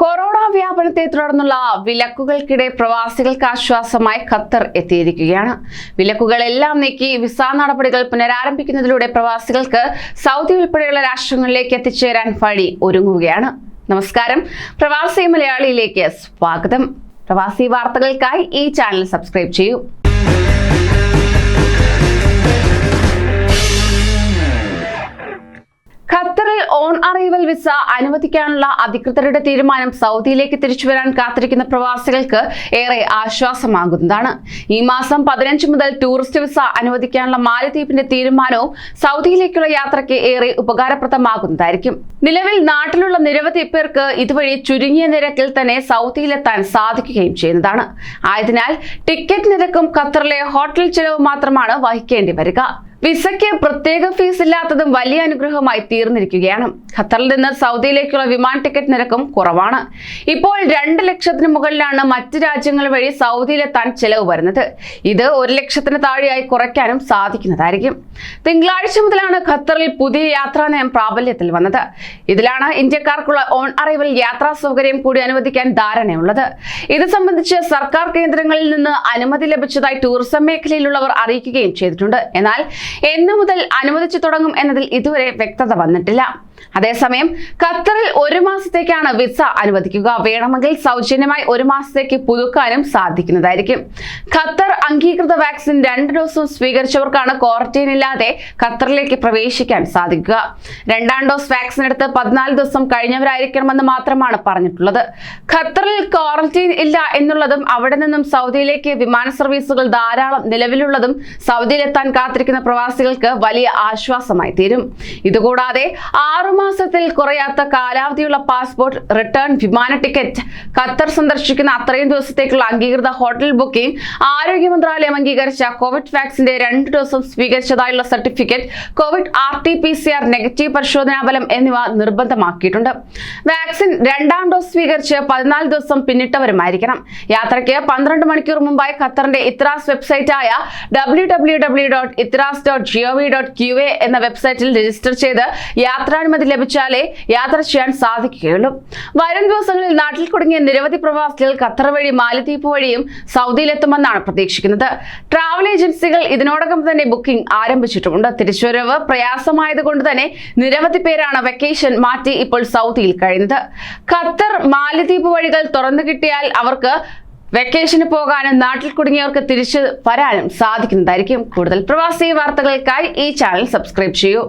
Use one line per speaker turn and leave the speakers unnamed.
Corona വ്യാപനത്തെ തുടർന്നുള്ള വിലക്കുകൾക്കിടെ പ്രവാസികൾക്ക് ആശ്വാസമായി ഖത്തർ എത്തിയിരിക്കുകയാണ്. വിലക്കുകളെല്ലാം നീക്കി വിസ നടപടികൾ പുനരാരംഭിക്കുന്നതിലൂടെ പ്രവാസികൾക്ക് സൗദി ഉൾപ്പെടെയുള്ള രാഷ്ട്രങ്ങളിലേക്ക് എത്തിച്ചേരാൻ വഴി ഒരുങ്ങുകയാണ്. നമസ്കാരം. പ്രവാസി മലയാളിയിലേക്ക് സ്വാഗതം. പ്രവാസി വാർത്തകൾക്കായി ഈ ചാനൽ സബ്സ്ക്രൈബ് ചെയ്യൂ. അറൈവൽ വിസ അനുവദിക്കാനുള്ള അധികൃതരുടെ തീരുമാനം സൗദിയിലേക്ക് തിരിച്ചുവരാൻ കാത്തിരിക്കുന്ന പ്രവാസികൾക്ക് ഏറെ ആശ്വാസമാകുന്നതാണ്. ഈ മാസം പതിനഞ്ച് മുതൽ ടൂറിസ്റ്റ് വിസ അനുവദിക്കാനുള്ള മാലദ്വീപിന്റെ തീരുമാനവും സൗദിയിലേക്കുള്ള യാത്രയ്ക്ക് ഏറെ ഉപകാരപ്രദമാകുന്നതായിരിക്കും. നിലവിൽ നാട്ടിലുള്ള നിരവധി പേർക്ക് ഇതുവഴി ചുരുങ്ങിയ നിരക്കിൽ തന്നെ സൗദിയിലെത്താൻ സാധിക്കുകയും ചെയ്യുന്നതാണ്. ആയതിനാൽ ടിക്കറ്റ് നിരക്കും ഖത്തറിലെ ഹോട്ടൽ ചെലവ് മാത്രമാണ് വഹിക്കേണ്ടി വരിക. വിസയ്ക്ക് പ്രത്യേക ഫീസ് ഇല്ലാത്തതും വലിയ അനുഗ്രഹമായി തീർന്നിരിക്കുകയാണ്. ഖത്തറിൽ നിന്ന് സൗദിയിലേക്കുള്ള വിമാന ടിക്കറ്റ് നിരക്കും കുറവാണ്. ഇപ്പോൾ രണ്ട് ലക്ഷത്തിന് മുകളിലാണ് മറ്റ് രാജ്യങ്ങൾ വഴി സൗദിയിലെത്താൻ ചെലവ് വരുന്നത്. ഇത് ഒരു ലക്ഷത്തിന് താഴെയായി കുറയ്ക്കാനും സാധിക്കുന്നതായിരിക്കും. തിങ്കളാഴ്ച മുതലാണ് ഖത്തറിൽ പുതിയ യാത്രാ നയം പ്രാബല്യത്തിൽ വന്നത്. ഇതിലാണ് ഇന്ത്യക്കാർക്കുള്ള ഓൺ അറൈവൽ യാത്രാ സൗകര്യം കൂടി അനുവദിക്കാൻ ധാരണയുള്ളത്. ഇത് സംബന്ധിച്ച് സർക്കാർ കേന്ദ്രങ്ങളിൽ നിന്ന് അനുമതി ലഭിച്ചതായി ടൂറിസം മേഖലയിലുള്ളവർ അറിയിക്കുകയും ചെയ്തിട്ടുണ്ട്. എന്നാൽ എന്നു മുതൽ അനുവദിച്ചു തുടങ്ങും എന്നതിൽ ഇതുവരെ വ്യക്തത വന്നിട്ടില്ല. അതേസമയം ഖത്തറിൽ ഒരു മാസത്തേക്കാണ് വിസ അനുവദിക്കുക. വേണമെങ്കിൽ സൗജന്യമായി ഒരു മാസത്തേക്ക് പുതുക്കാനും സാധിക്കുന്നതായിരിക്കും. ഖത്തർ അംഗീകൃത വാക്സിൻ രണ്ട് ഡോസും സ്വീകരിച്ചവർക്കാണ് ക്വാറന്റൈൻ ഇല്ലാതെ ഖത്തറിലേക്ക് പ്രവേശിക്കാൻ സാധിക്കുക. രണ്ടാം ഡോസ് വാക്സിൻ എടുത്ത് പതിനാല് ദിവസം കഴിഞ്ഞവരായിരിക്കണമെന്ന് മാത്രമാണ് പറഞ്ഞിട്ടുള്ളത്. ഖത്തറിൽ ക്വാറന്റൈൻ ഇല്ല എന്നുള്ളതും അവിടെ നിന്നും സൗദിയിലേക്ക് വിമാന സർവീസുകൾ ധാരാളം നിലവിലുള്ളതും സൗദിയിലെത്താൻ കാത്തിരിക്കുന്ന പ്രവാസികൾക്ക് വലിയ ആശ്വാസമായി തീരും. ഇതുകൂടാതെ ആറുമാസത്തിൽ കുറയാത്ത കാലാവധിയുള്ള പാസ്പോർട്ട് റിട്ടേൺ വിമാന ടിക്കറ്റ്. ഖത്തർ സന്ദർശിക്കുന്ന അത്രയും ദിവസത്തേക്കുള്ള അംഗീകൃത ഹോട്ടൽ ബുക്കിംഗ് ആരോഗ്യ മന്ത്രാലയം അംഗീകരിച്ച കോവിഡ് വാക്സിന്റെ രണ്ട് ഡോസും സ്വീകരിച്ചതായുള്ള certificate Covid R T P C R negative പരിശോധനാ ഫലം എന്നിവ നിർബന്ധമാക്കിയിട്ടുണ്ട്. വാക്സിൻ രണ്ടാം ഡോസ് സ്വീകരിച്ച് പതിനാല് ദിവസം പിന്നിട്ടവരുമായിരിക്കണം. യാത്രയ്ക്ക് പന്ത്രണ്ട് മണിക്കൂർ മുമ്പായി ഖത്തറിന്റെ Ehteraz വെബ്സൈറ്റായ W W W dot Ehteraz dot G O V dot Q A എന്ന വെബ്സൈറ്റിൽ രജിസ്റ്റർ ചെയ്ത് യാത്രാനുമതി ലഭിച്ചാലേ യാത്ര ചെയ്യാൻ സാധിക്കുകയുള്ളൂ. വരും ദിവസങ്ങളിൽ നാട്ടിൽ കുടുങ്ങിയ നിരവധി പ്രവാസികൾ ഖത്തർ വഴി മാലദ്വീപ് വഴിയും സൗദിയിലെത്തുമെന്നാണ് പ്രതീക്ഷിക്കുന്നത്. ട്രാവൽ ഏജൻസികൾ ഇതിനോടകം തന്നെ ബുക്കിംഗ് ആരംഭിച്ചിട്ടുമുണ്ട്. തിരിച്ചുവരവ് പ്രയാസമായതുകൊണ്ട് തന്നെ നിരവധി പേരാണ് വെക്കേഷൻ മാറ്റി ഇപ്പോൾ സൗദിയിൽ കഴിയുന്നത്. ഖത്തർ മാലദ്വീപ് വഴികൾ തുറന്നു കിട്ടിയാൽ അവർക്ക് വെക്കേഷന് പോകാനും നാട്ടിൽ കുടുങ്ങിയവർക്ക് തിരിച്ചു വരാനും സാധിക്കുന്നതായിരിക്കും. കൂടുതൽ പ്രവാസി വാർത്തകൾക്കായി ഈ ചാനൽ സബ്സ്ക്രൈബ് ചെയ്യൂ.